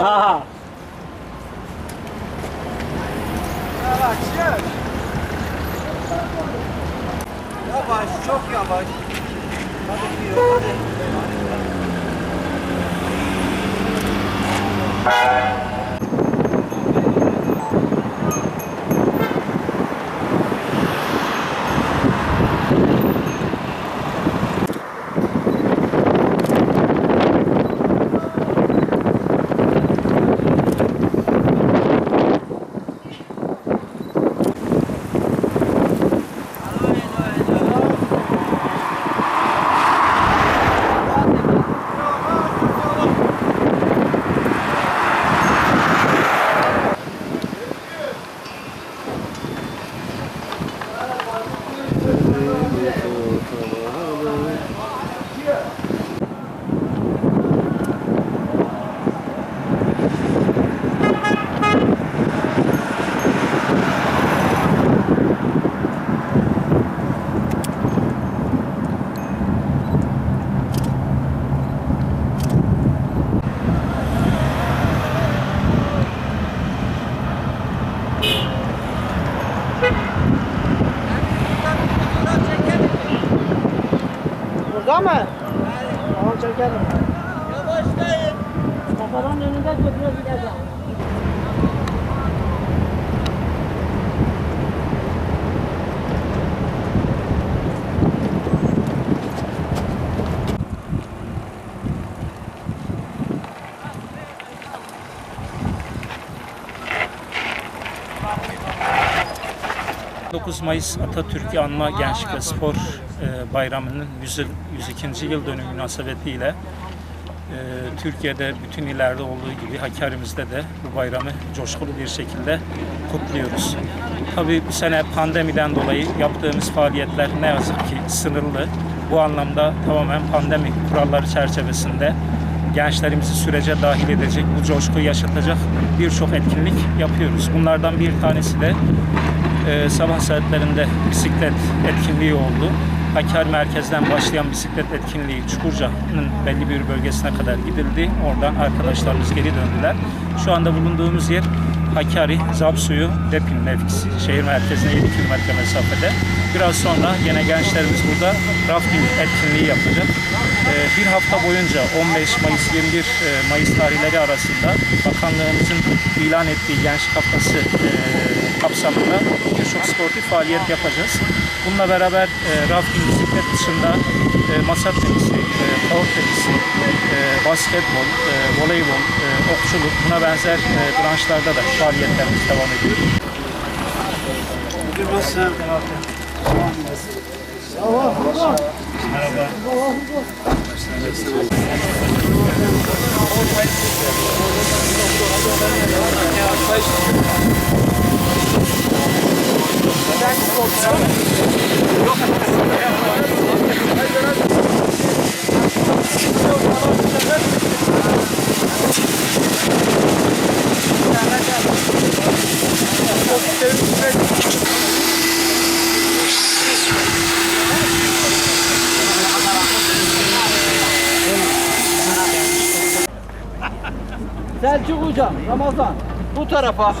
Aha. Yavaş, Yavaş, çok yavaş. Hadi diyor, hadi. Burada mı? Tamam çekelim. Yavaşlayın. Kafadan önünde götürüyor gideceğim. 9 Mayıs Atatürk'ü Anma Gençlik ve Spor Bayramı'nın 100, 102. yıl dönümü münasebetiyle e, Türkiye'de bütün illerde olduğu gibi Hakkari'mizde de bu bayramı coşkulu bir şekilde kutluyoruz. Tabii bu sene pandemiden dolayı yaptığımız faaliyetler ne yazık ki sınırlı. Bu anlamda tamamen pandemi kuralları çerçevesinde gençlerimizi sürece dahil edecek, bu coşkuyu yaşatacak birçok etkinlik yapıyoruz. Bunlardan bir tanesi de e, sabah saatlerinde bisiklet etkinliği oldu. Hakkari merkezden başlayan bisiklet etkinliği Çukurca'nın belli bir bölgesine kadar gidildi. Oradan arkadaşlarımız geri döndüler. Şu anda bulunduğumuz yer Hakkari, Zapsuyu, Depin mevkisi. Şehir merkezine 7 kilometre mesafede. Biraz sonra yine gençlerimiz burada rafting etkinliği yapacak. E, bir hafta boyunca 15 Mayıs 21 e, Mayıs tarihleri arasında bakanlığımızın ilan ettiği Gençlik Haftası e, kapsamında birçok sportif faaliyet yapacağız. Bununla beraber e, rafting, bisiklet dışında e, masa tenisi, e, tavuk tenisi, e, basketbol, e, voleybol, e, okçuluk buna benzer e, branşlarda da faaliyetlerimiz devam ediyor. Bugün nasıl? Selçuk Hocam, Ramazan. Bu tarafa.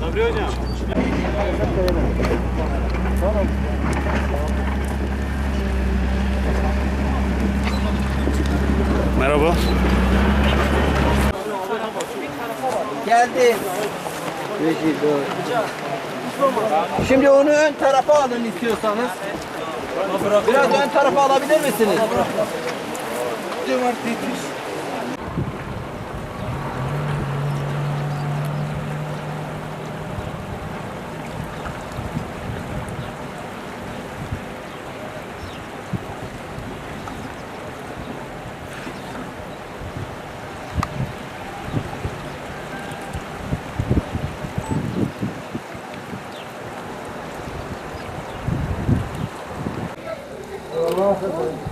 Sabri Hocam. Merhaba. Geldi. Şimdi onu ön tarafa alın istiyorsanız. Biraz ön tarafa alabilir misiniz? tenho artrite. Nossa,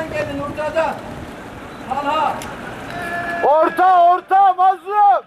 Urta'dan gelin, Urta'dan. Talha. Orta orta mazlum.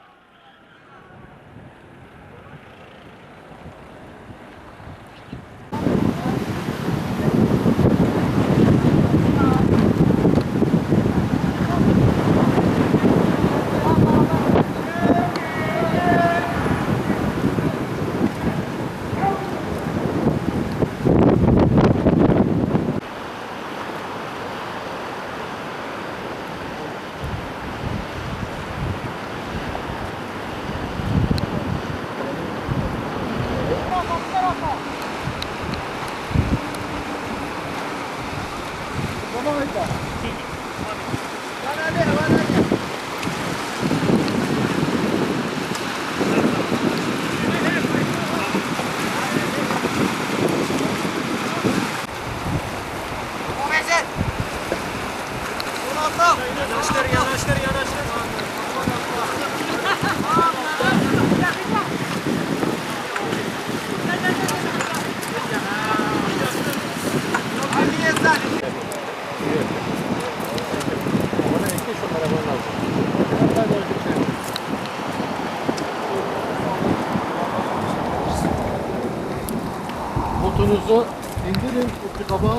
Kapağı, indirin, kapağı